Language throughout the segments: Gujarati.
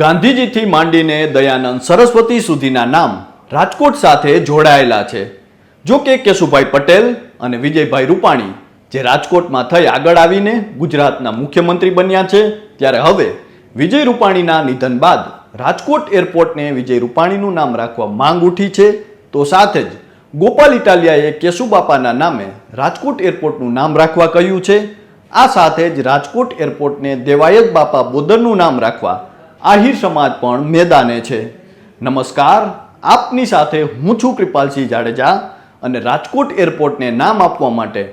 ગાંધીજીથી માંડીને દયાનંદ સરસ્વતી સુધીના નામ રાજકોટ સાથે જોડાયેલા છે. જો કે કેશુભાઈ પટેલ અને વિજયભાઈ રૂપાણી જે રાજકોટમાં થઈ આગળ આવીને ગુજરાતના મુખ્યમંત્રી બન્યા છે, ત્યારે હવે વિજય રૂપાણીના નિધન બાદ રાજકોટ એરપોર્ટને વિજય રૂપાણીનું નામ રાખવા માંગ ઉઠી છે. તો સાથે જ ગોપાલ ઇટાલિયાએ કેશુબાપાના નામે રાજકોટ એરપોર્ટનું નામ રાખવા કહ્યું છે. આ સાથે જ રાજકોટ એરપોર્ટને દેવાયત બાપા બોદરનું નામ રાખવા આહિર સમાજ પણ મેદાને છે. નમસ્કાર, આપની સાથે હું છું કૃપાલસિંહ જાડેજા અને રાજકોટ એરપોર્ટને નામ આપવા માટે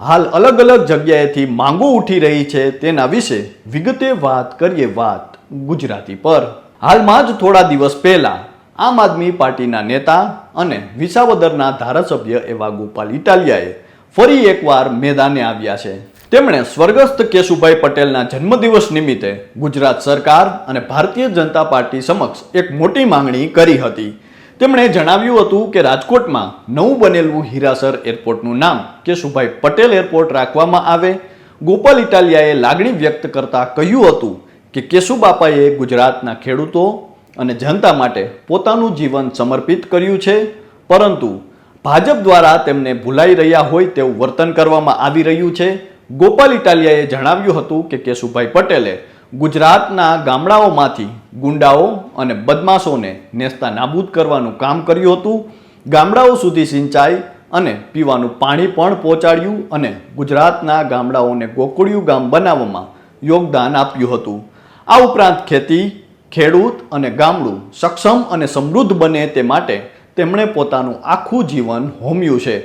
હાલ અલગ અલગ જગ્યાએથી માંગો ઉઠી રહી છે તેના વિશે વિગતે વાત કરીએ વાત ગુજરાતી પર. હાલમાં જ થોડા દિવસ પહેલા આમ આદમી પાર્ટીના નેતા અને વિસાવદરના ધારાસભ્ય એવા ગોપાલ ઇટાલિયાએ ફરી એકવાર મેદાને આવ્યા છે. તેમણે સ્વર્ગસ્થ કેશુભાઈ પટેલના જન્મદિવસ નિમિત્તે ગુજરાત સરકાર અને ભારતીય જનતા પાર્ટી સમક્ષ એક મોટી માંગણી કરી હતી. તેમણે જણાવ્યું હતું કે રાજકોટમાં નવું બનેલું હીરાસર એરપોર્ટનું નામ કેશુભાઈ પટેલ એરપોર્ટ રાખવામાં આવે. ગોપાલ ઇટાલિયાએ લાગણી વ્યક્ત કરતા કહ્યું હતું કે કેશુબાપાએ ગુજરાતના ખેડૂતો અને જનતા માટે પોતાનું જીવન સમર્પિત કર્યું છે, પરંતુ ભાજપ દ્વારા તેમને ભૂલાઈ રહ્યા હોય તેવું વર્તન કરવામાં આવી રહ્યું છે. ગોપાલ ઇટાલિયાએ જણાવ્યું હતું કે કેશુભાઈ પટેલે ગુજરાતના ગામડાઓમાંથી ગુંડાઓ અને બદમાશોને નેસ્તા નાબૂદ કરવાનું કામ કર્યું હતું. ગામડાઓ સુધી સિંચાઈ અને પીવાનું પાણી પણ પહોંચાડ્યું અને ગુજરાતના ગામડાઓને ગોકુળિયું ગામ બનાવવામાં યોગદાન આપ્યું હતું. આ ઉપરાંત ખેતી, ખેડૂત અને ગામડું સક્ષમ અને સમૃદ્ધ બને તે માટે તેમણે પોતાનું આખું જીવન હોમ્યું છે.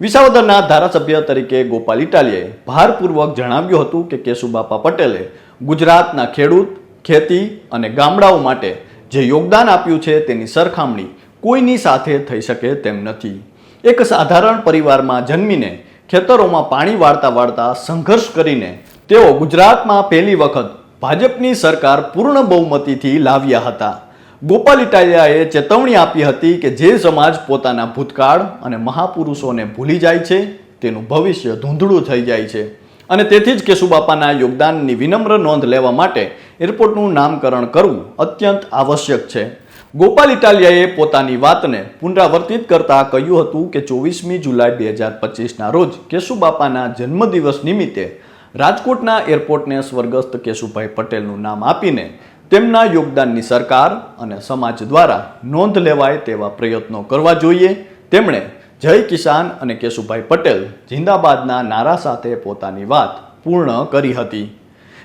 વિસાવદરના ધારાસભ્ય તરીકે ગોપાલ ઇટાલીએ ભારપૂર્વક જણાવ્યું હતું કે કેશુબાપા પટેલે ગુજરાતના ખેડૂત, ખેતી અને ગામડાઓ માટે જે યોગદાન આપ્યું છે તેની સરખામણી કોઈની સાથે થઈ શકે તેમ નથી. એક સાધારણ પરિવારમાં જન્મીને ખેતરોમાં પાણી વાળતા વાળતા સંઘર્ષ કરીને તેઓ ગુજરાતમાં પહેલી વખત ભાજપની સરકાર પૂર્ણ બહુમતીથી લાવ્યા હતા. ગોપાલ ઇટાલિયાએ ચેતવણી આપી હતી કે જે સમાજ પોતાના ભૂતકાળ અને મહાપુરુષોને ભૂલી જાય છે, તેનું ભવિષ્ય ધૂંધળું થઈ જાય છે. અને તેથી જ કેશુબાપાના યોગદાનની વિનમ્ર નોંધ લેવા માટે એરપોર્ટનું નામકરણ કરવું અત્યંત આવશ્યક છે. ગોપાલ ઇટાલિયાએ પોતાની વાતને પુનરાવર્તિત કરતા કહ્યું હતું કે ચોવીસમી જુલાઈ બે હજાર પચીસના રોજ કેશુબાપાના જન્મદિવસ નિમિત્તે રાજકોટના એરપોર્ટને સ્વર્ગસ્થ કેશુભાઈ પટેલનું નામ આપીને તેમના યોગદાનની સરકાર અને સમાજ દ્વારા નોંધ લેવાય તેવા પ્રયત્નો કરવા જોઈએ. તેમણે જય કિસાન અને કેશુભાઈ પટેલ જિંદાબાદના નારા સાથે પોતાની વાત પૂર્ણ કરી હતી.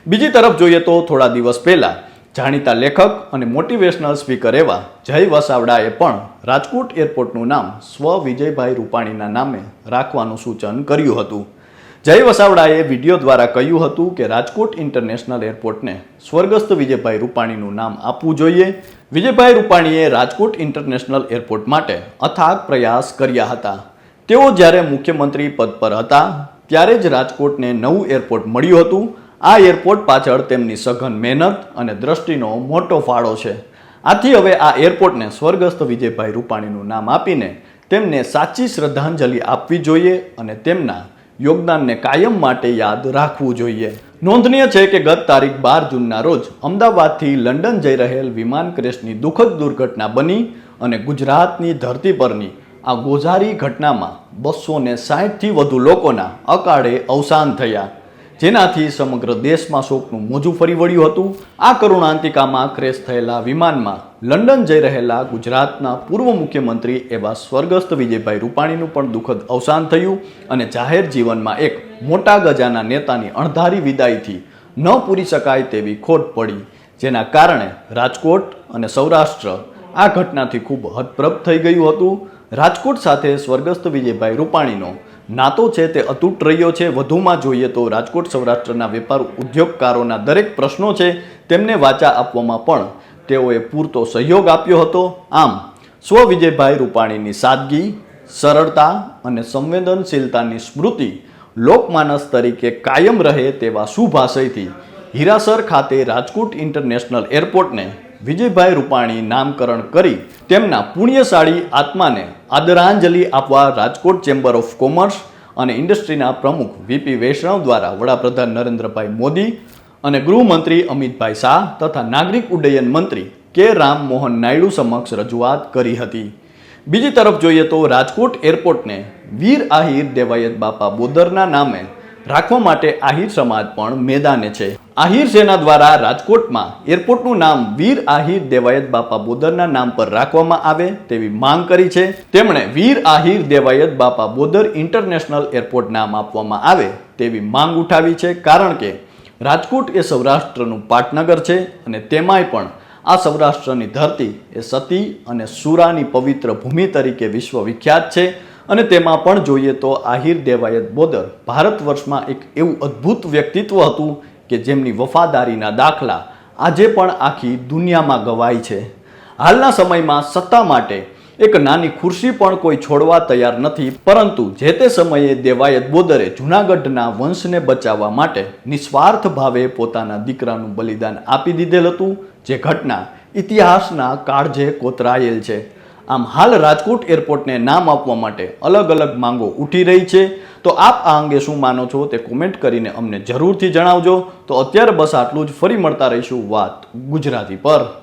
બીજી તરફ જોઈએ તો થોડા દિવસ પહેલાં જાણીતા લેખક અને મોટિવેશનલ સ્પીકર એવા જય વસાવડાએ પણ રાજકોટ એરપોર્ટનું નામ સ્વ વિજયભાઈ રૂપાણીના નામે રાખવાનું સૂચન કર્યું હતું. જય વસાવડાએ વીડિયો દ્વારા કહ્યું હતું કે રાજકોટ ઇન્ટરનેશનલ એરપોર્ટને સ્વર્ગસ્થ વિજયભાઈ રૂપાણીનું નામ આપવું જોઈએ. વિજયભાઈ રૂપાણીએ રાજકોટ ઇન્ટરનેશનલ એરપોર્ટ માટે અથાગ પ્રયાસ કર્યા હતા. તેઓ જ્યારે મુખ્યમંત્રી પદ પર હતા, ત્યારે જ રાજકોટને નવું એરપોર્ટ મળ્યું હતું. આ એરપોર્ટ પાછળ તેમની સઘન મહેનત અને દ્રષ્ટિનો મોટો ફાળો છે. આથી હવે આ એરપોર્ટને સ્વર્ગસ્થ વિજયભાઈ રૂપાણીનું નામ આપીને તેમને સાચી શ્રદ્ધાંજલિ આપવી જોઈએ અને તેમના યોગદાનને કાયમ માટે યાદ રાખવું જોઈએ. નોંધનીય છે કે ગત તારીખ બાર જૂનના રોજ અમદાવાદથી લંડન જઈ રહેલ વિમાન ક્રેશની દુઃખદ દુર્ઘટના બની અને ગુજરાતની ધરતી પરની આ ગોઝારી ઘટનામાં બસો ને સાહીઠથી વધુ લોકોના અકાળે અવસાન થયા. જેનાથી સમગ્ર દેશમાં શોકનું મોજું ફરી વળ્યું હતું. આ કરુણાંતિકામાં ક્રેશ થયેલા વિમાનમાં લંડન જઈ રહેલા ગુજરાતના પૂર્વ મુખ્યમંત્રી એવા સ્વર્ગસ્થ વિજયભાઈ રૂપાણીનું પણ દુઃખદ અવસાન થયું અને જાહેર જીવનમાં એક મોટા ગજાના નેતાની અણધારી વિદાયથી ન પૂરી શકાય તેવી ખોટ પડી, જેના કારણે રાજકોટ અને સૌરાષ્ટ્ર આ ઘટનાથી ખૂબ હતપ્રભ થઈ ગયું હતું. રાજકોટ સાથે સ્વર્ગસ્થ વિજયભાઈ રૂપાણીનો નાતો છે તે અતૂટ રહ્યો છે. વધુમાં જોઈએ તો રાજકોટ સૌરાષ્ટ્રના વેપાર ઉદ્યોગકારોના દરેક પ્રશ્નો છે તેમને વાચા આપવામાં પણ તેઓએ પૂરતો સહયોગ આપ્યો હતો. આમ, સ્વ વિજયભાઈ રૂપાણીની સાદગી, સરળતા અને સંવેદનશીલતાની સ્મૃતિ લોકમાનસ તરીકે કાયમ રહે તેવા શુભ આશયથી હીરાસર ખાતે રાજકોટ ઇન્ટરનેશનલ એરપોર્ટને વિજયભાઈ રૂપાણી નામકરણ કરી તેમના પુણ્યશાળી આત્માને આદરાંજલિ આપવા રાજકોટ ચેમ્બર ઓફ કોમર્સ અને ઇન્ડસ્ટ્રીના પ્રમુખ વીપી વૈષ્ણવ દ્વારા વડાપ્રધાન નરેન્દ્રભાઈ મોદી અને ગૃહમંત્રી અમિતભાઈ શાહ તથા નાગરિક ઉડ્ડયન મંત્રી કે રામ મોહન નાયડુ સમક્ષ રજૂઆત કરી હતી. બીજી તરફ જોઈએ તો રાજકોટ એરપોર્ટને વીર આહિર દેવાયત બાપા બોદરના નામે રાખવા માટે આહિર સમાજ પણ મેદાને છે. આહિર સેના દ્વારા રાજકોટમાં એરપોર્ટનું નામ વીર આહિર દેવાયત બાપા બોદરના નામ પર રાખવામાં આવે તેવી માંગ કરી છે. તેમણે વીર આહિર દેવાયત બાપા બોદર ઇન્ટરનેશનલ એરપોર્ટ નામ આપવામાં આવે તેવી માંગ ઉઠાવી છે કારણ કે રાજકોટ એ સૌરાષ્ટ્રનું પાટનગર છે અને તેમાંય પણ આ સૌરાષ્ટ્રની ધરતી એ સતી અને સુરાની પવિત્ર ભૂમિ તરીકે વિશ્વ વિખ્યાત છે અને તેમાં પણ જોઈએ તો આહિર દેવાયત બોદર ભારત વર્ષમાં એક એવું અદ્ભુત વ્યક્તિત્વ હતું કે જેમની વફાદારીના દાખલા આજે પણ આખી દુનિયામાં ગવાય છે. હાલના સમયમાં સત્તા માટે એક નાની ખુરશી પણ કોઈ છોડવા તૈયાર નથી, પરંતુ જે તે સમયે દેવાયત બોદરે જૂનાગઢના વંશને બચાવવા માટે નિસ્વાર્થ ભાવે પોતાના દીકરાનું બલિદાન આપી દીધેલ હતું, જે ઘટના ઇતિહાસના કાળજે કોતરાયેલ છે. આમ હાલ રાજકોટ એરપોર્ટને નામ આપવા માટે અલગ અલગ માંગો ઉઠી રહી છે. તો આપ આ અંગે શું માનો છો તે કોમેન્ટ કરીને અમને જરૂરથી જણાવજો. તો અત્યારે બસ આટલું જ. ફરી મળતા રહીશું વાત ગુજરાતી પર.